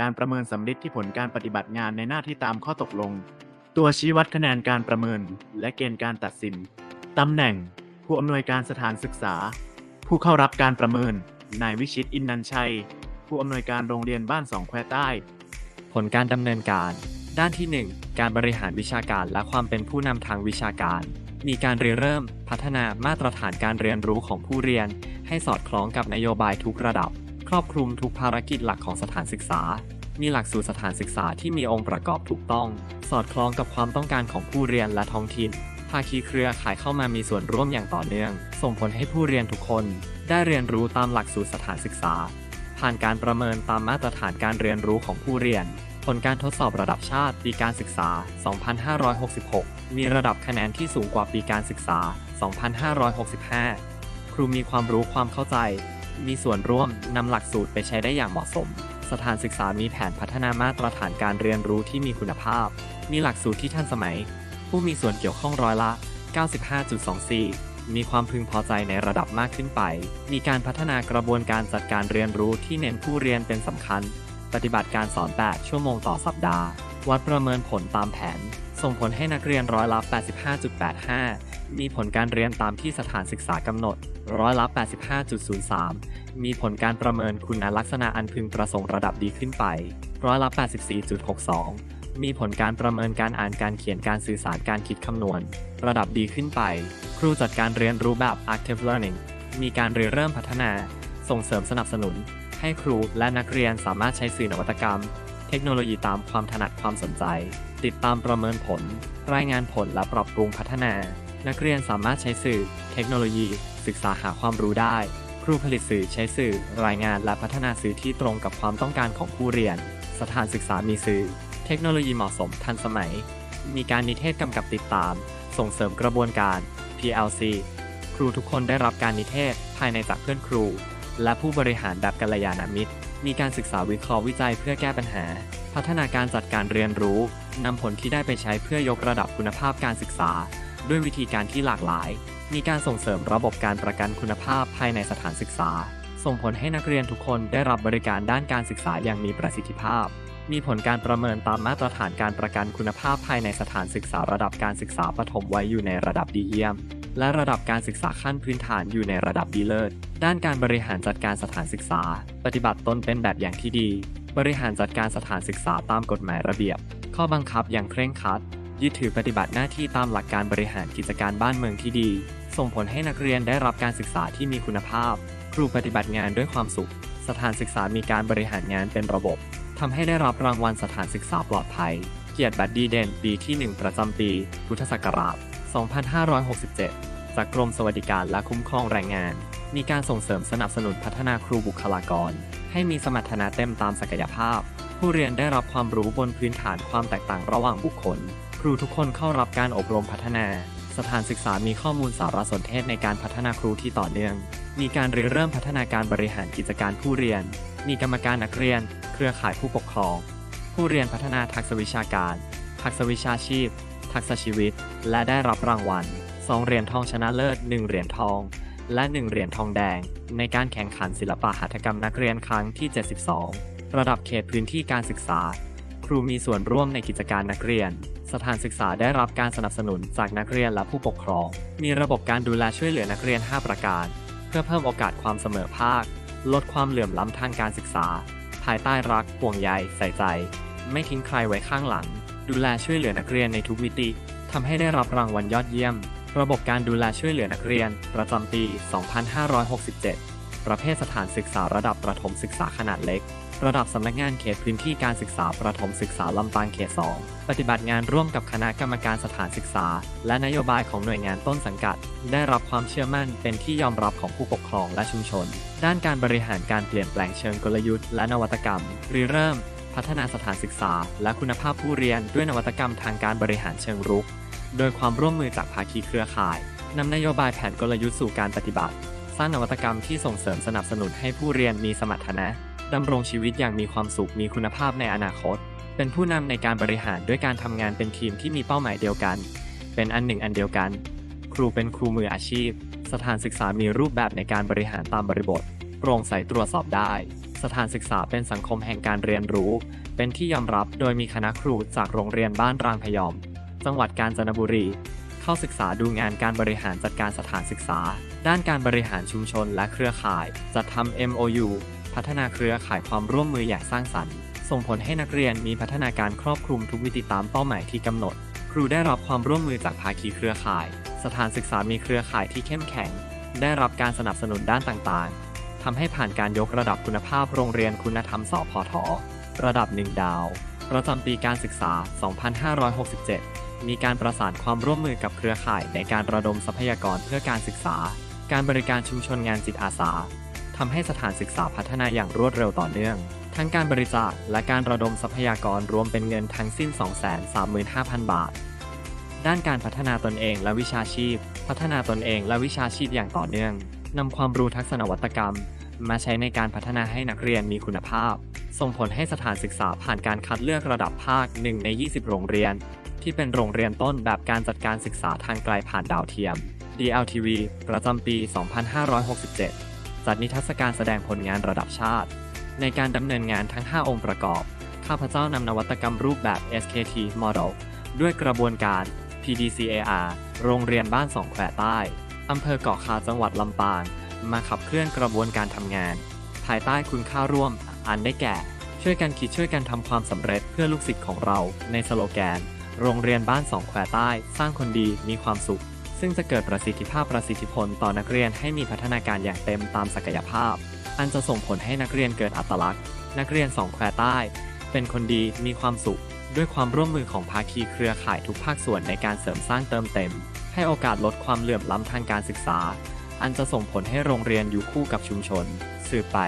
การประเมินสำลิดที่ผลการปฏิบัติงานในหน้าที่ตามข้อตกลง ตัวชี้วัดคะแนนการประเมิน และเกณฑ์การตัดสินตำแหน่ง ผู้อำนวยการสถานศึกษา ผู้เข้ารับการประเมิน นายวิชิตอินนันชัย ผู้อำนวยการโรงเรียนบ้านสองแควใต้ ผลการดำเนินการ ด้านที่ 1 การบริหารวิชาการและความเป็นผู้นำทางวิชาการ มีการเรียนเริ่ม พัฒนามาตรฐานการเรียนรู้ของผู้เรียน ให้สอดคล้องกับนโยบายทุกระดับ ครอบคลุมทุกภารกิจหลักของสถานศึกษา มีหลักสูตรสถานศึกษาที่มีองค์ประกอบถูกต้อง สอดคล้องกับความต้องการของผู้เรียนและท้องถิ่นภาคีเครือข่ายเข้ามามีส่วนร่วมอย่างต่อเนื่อง ส่งผลให้ผู้เรียนทุกคน ได้เรียนรู้ตามหลักสูตรสถานศึกษา ผ่านการประเมินตามมาตรฐานการเรียนรู้ของผู้เรียน ผลการทดสอบระดับชาติปีการศึกษา 2566 มีระดับคะแนนที่สูงกว่าปีการศึกษา 2565 ครูมีความรู้ความเข้าใจ มีส่วนร่วมนำหลักสูตรไปใช้ได้อย่างเหมาะสม สถานศึกษามีแผนพัฒนามาตรฐานการเรียนรู้ที่มีคุณภาพ มีหลักสูตรที่ทันสมัย ผู้มีส่วนเกี่ยวข้องร้อยละ 95.24 มีความพึงพอใจในระดับมากขึ้นไป มีการพัฒนากระบวนการจัดการเรียนรู้ที่เน้นผู้เรียนเป็นสำคัญ ปฏิบัติการสอน 8 ชั่วโมงต่อสัปดาห์ วัดประเมินผลตามแผน ส่งผลให้นักเรียนร้อยละ 85.85 มีผลการเรียนตามที่สถานศึกษากำหนด ร้อยละ 85.03 มีผลการประเมินคุณลักษณะอันพึงประสงค์ระดับดีขึ้นไป ร้อยละ 84.62 มีผลการประเมินการอ่านการเขียนการสื่อสารการคิดคำนวณ ระดับดีขึ้นไป ครูจัดการเรียนรู้แบบ active learning มีการเรียนเริ่มพัฒนา ส่งเสริมสนับสนุน ให้ครูและนักเรียนสามารถใช้สื่อนวัตกรรม เทคโนโลยีตามความถนัดความสนใจ ติดตามประเมินผล รายงานผลและปรับปรุงพัฒนา นักเรียนสามารถใช้สื่อ เทคโนโลยี ศึกษาหาความรู้ได้ ครูผลิตสื่อใช้สื่อ รายงานและพัฒนาสื่อที่ตรงกับความต้องการของผู้เรียน สถานศึกษามีสื่อ เทคโนโลยีเหมาะสมทันสมัย มีการนิเทศกำกับติดตาม ส่งเสริมกระบวนการ PLC ครูทุกคนได้รับการนิเทศภายในจากเพื่อนครู และผู้บริหารแบบกัลยาณมิตร มีการศึกษาวิเคราะห์วิจัยเพื่อแก้ปัญหา พัฒนาการจัดการเรียนรู้นำผลที่ได้ไปใช้เพื่อยกระดับคุณภาพการศึกษา ด้วยวิธีการที่หลากหลาย มีการส่งเสริมระบบการประกันคุณภาพภายในสถานศึกษา ส่งผลให้นักเรียนทุกคนได้รับบริการด้านการศึกษาอย่างมีประสิทธิภาพ มีผลการประเมินตามมาตรฐานการประกันคุณภาพภายในสถานศึกษาระดับการศึกษาประถมไว้อยู่ในระดับดีเยี่ยม และระดับการศึกษาขั้นพื้นฐานอยู่ในระดับดีเลิศ ด้านการบริหารจัดการสถานศึกษา ปฏิบัติตนเป็นแบบอย่างที่ดี บริหารจัดการสถานศึกษาตามกฎหมายระเบียบ ข้อบังคับอย่างเคร่งครัด ยึดถือปฏิบัติหน้าที่ตามหลักการบริหารกิจการบ้านเมืองที่ดี ส่งผลให้นักเรียนได้รับการศึกษาที่มีคุณภาพ ครูปฏิบัติงานด้วยความสุข สถานศึกษามีการบริหารงานเป็นระบบทำให้ได้รับรางวัลสถานศึกษาปลอดภัย เกียรติบัตรดีเด่นปีที่ 1 ประจำปี พุทธศักราช 2567 จากกรมสวัสดิการและคุ้มครองแรงงาน มีการส่งเสริมสนับสนุนพัฒนาครูบุคลากร ให้มีสมรรถนะเต็มตามศักยภาพ ผู้เรียนได้รับความรู้บนพื้นฐานความแตกต่างระหว่างบุคคล ครูทุกคนเข้ารับการอบรมพัฒนา สถานศึกษามีข้อมูลสารสนเทศในการพัฒนาครูที่ต่อเนื่อง มีการริเริ่มพัฒนาการบริหารกิจการผู้เรียน มีกรรมการนักเรียน เครือข่ายผู้ปกครอง ผู้เรียนพัฒนาทักษะวิชาการ ทักษะวิชาชีพ ทักษะชีวิต และได้รับรางวัล2เหรียญทองชนะเลิศ 1 เหรียญทอง และ 1 เหรียญทองแดง ในการแข่งขันศิลปะหัตถกรรมนักเรียนครั้งที่ 72 ระดับเขตพื้นที่การศึกษา ครูมีส่วนร่วมในกิจการนักเรียน สถานศึกษาได้รับการสนับสนุนจากนักเรียนและผู้ปกครอง มีระบบการดูแลช่วยเหลือนักเรียน 5 ประการ เพื่อเพิ่มโอกาสความเสมอภาค ลดความเหลื่อมล้ำทางการศึกษา ภายใต้รักห่วงใยใส่ใจ ไม่ทิ้งใครไว้ข้างหลัง ดูแลช่วยเหลือนักเรียนในทุกมิติทำให้ได้รับรางวัลยอดเยี่ยม ระบบการดูแลช่วยเหลือนักเรียน ประจำปี 2567 ประเภทสถานศึกษาระดับประถมศึกษาขนาดเล็ก ระดับสำนักงานเขตพื้นที่การศึกษาประถมศึกษาลำปางเขต 2 ปฏิบัติงานร่วมกับคณะกรรมการสถานศึกษา และนโยบายของหน่วยงานต้นสังกัด ได้รับความเชื่อมั่นเป็นที่ยอมรับของผู้ปกครองและชุมชน ด้านการบริหารการเปลี่ยนแปลงเชิงกลยุทธ์และนวัตกรรมริเริ่ม พัฒนาสถานศึกษา และคุณภาพผู้เรียนด้วยนวัตกรรมทางการบริหารเชิงรุก โดยความร่วมมือจากภาคีเครือข่ายนำนโยบายแผนกลยุทธ์สู่การปฏิบัติ สร้างนวัตกรรมที่ส่งเสริมสนับสนุนให้ผู้เรียนมีสมรรถนะ ดำรงชีวิตอย่างมีความสุขมีคุณภาพในอนาคต เป็นผู้นำในการบริหารด้วยการทำงานเป็นทีมที่มีเป้าหมายเดียวกัน เป็นอันหนึ่งอันเดียวกัน ครูเป็นครูมืออาชีพ สถานศึกษามีรูปแบบในการบริหารตามบริบทโปร่งใสตรวจสอบได้ สถานศึกษาเป็นสังคมแห่งการเรียนรู้ เป็นที่ยอมรับโดยมีคณะครูจากโรงเรียนบ้านรางพยอม จังหวัดกาญจนบุรี เข้าศึกษาดูงานการบริหารจัดการสถานศึกษา ด้านการบริหารชุมชนและเครือข่าย จัดทำ MOU พัฒนาเครือข่ายความร่วมมืออย่างสร้างสรรค์ ส่งผลให้นักเรียนมีพัฒนาการครอบคลุมทุกมิติตามเป้าหมายที่กำหนด ครูได้รับความร่วมมือจากภาคีเครือข่าย สถานศึกษามีเครือข่ายที่เข้มแข็ง ได้รับการสนับสนุนด้านต่างๆทำให้ผ่านการยกระดับคุณภาพโรงเรียนคุณธรรมสพทระดับ1ดาวประจำปีการศึกษา 2567 มีการประสานความร่วมมือกับเครือข่ายในการระดมทรัพยากรเพื่อการศึกษา การบริการชุมชนงานจิตอาสา ทำให้สถานศึกษาพัฒนาอย่างรวดเร็วต่อเนื่อง ทั้งการบริจาคและการระดมทรัพยากรรวมเป็นเงินทั้งสิ้น 235,000 บาท ด้านการพัฒนาตนเองและวิชาชีพ พัฒนาตนเองและวิชาชีพอย่างต่อเนื่องนำความรู้ทักษะนวัตกรรม มาใช้ในการพัฒนาให้นักเรียนมีคุณภาพ ส่งผลให้สถานศึกษาผ่านการคัดเลือกระดับภาค 1 ใน 20 โรงเรียน ที่เป็นโรงเรียนต้นแบบการจัดการศึกษาทางไกลผ่านดาวเทียม DLTV ประจำปี 2567 จัดนิทรรศการแสดงผลงานระดับชาติ ในการดำเนินงานทั้ง 5 องค์ประกอบ ข้าพเจ้านำนวัตกรรมรูปแบบ SKT Model ด้วยกระบวนการ PDCAR โรงเรียนบ้านสองแควใต้อำเภอเกาะคาจังหวัดลำปาง มาขับเคลื่อนกระบวนการทำงาน ภายใต้คุณค่าร่วม อันได้แก่ ช่วยกันคิดช่วยกันทำความสำเร็จเพื่อลูกศิษย์ของเรา ในสโลแกน โรงเรียนบ้านสองแควใต้ สร้างคนดีมีความสุข ซึ่งจะเกิดประสิทธิภาพประสิทธิผลต่อนักเรียนให้มีพัฒนาการอย่างเต็มตามศักยภาพ อันจะส่งผลให้นักเรียนเกิดอัตลักษณ์ นักเรียนสองแควใต้ เป็นคนดีมีความสุข ด้วยความร่วมมือของภาคีเครือข่ายทุกภาคส่วนในการเสริมสร้างเติมเต็ม ให้โอกาสลดความเหลื่อมล้ำทางการศึกษา อันจะส่งผลให้โรงเรียนอยู่คู่กับชุมชน สืบไป